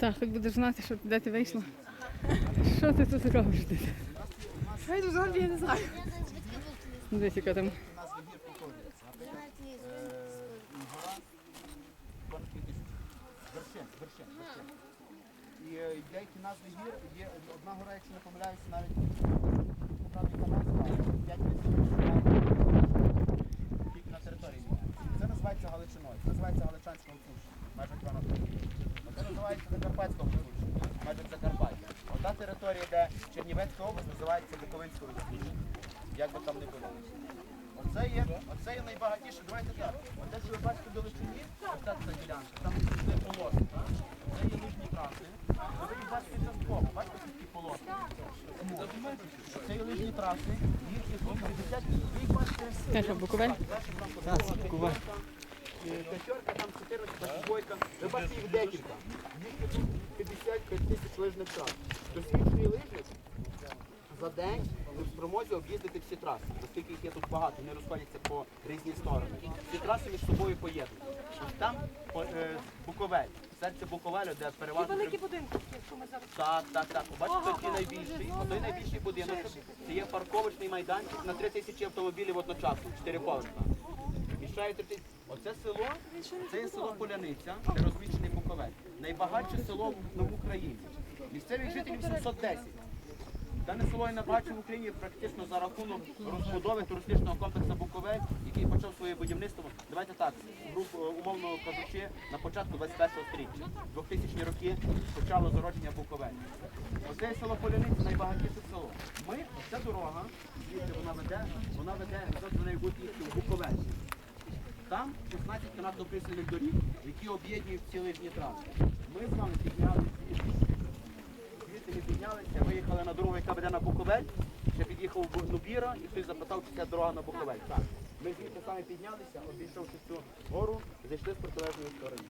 Так, хоч будеш знати, що де ти вийшла. Що ти тут робиш? Я взагалі я не знаю. Ну, Десь яка там. Вершин, вершин, вершин. І деякі назви гір є одна гора, якщо не помиляюся, навіть правда, яка назва, 5 тільки на території. Це називається Галичиною, це називається Галичанською Пущею, майже 2 на 3. Це називається Закарпатською майже Закарпаття. Ота територія, де Чернівецька область, називається Буковинською. Як би там не було. Оце є, оце є найбагатіше. Давайте так. Оте, що ви бачите в Далечині, ось ця ділянка, там це полоски, так? Це є нижні траси. Ви їх бачите частково, бачите такі полоски? Це є нижні траси, їх є 50, ви їх бачите. Те, що Буковель? Так, Буковель. П'ятерка, там 14, двойка. Ви бачите їх декілька. Їх є тут 55 тисяч лижних трас. Досвідчений лижник за день в спромозі об'їздити всі траси, оскільки їх є тут багато, вони розходяться по різні сторони. Всі траси між собою поєднані. Ось там по- е, Буковель, серце Буковелю, де переважно... Великі будинки, які ми зараз. Так, так, так. Бачите, той найбільший, той найбільший будинок. Це є парковочний майданчик на 3 тисячі автомобілів одночасно, 4 поверха. Вміщає 3 тисячі. Оце село, це є село Поляниця, де розміщений Буковель. Найбагатше село в Україні. Місцевих жителів 710. Дане село є найбагатшим в Україні практично за рахунок розбудови туристичного комплексу Буковель, який почав своє будівництво. Давайте так, умовно кажучи, на початку 21 століття. 2000 роки почало зародження Буковель. Оце село Поляниця найбагатіше село. Ми, ця дорога, звідси вона веде, вона веде до неї бути в Буковель. Там 16 канатно-присільних доріг, які об'єднують цілий лижні траси. Ми з вами піднялися звідти ми піднялися, виїхали на дорогу, яка веде на Буковель. Ще під'їхав Нубіра і хтось запитав, чи це дорога на Буковель. Так. Ми звідти самі піднялися, обійшовши цю гору, зайшли з протилежної сторони.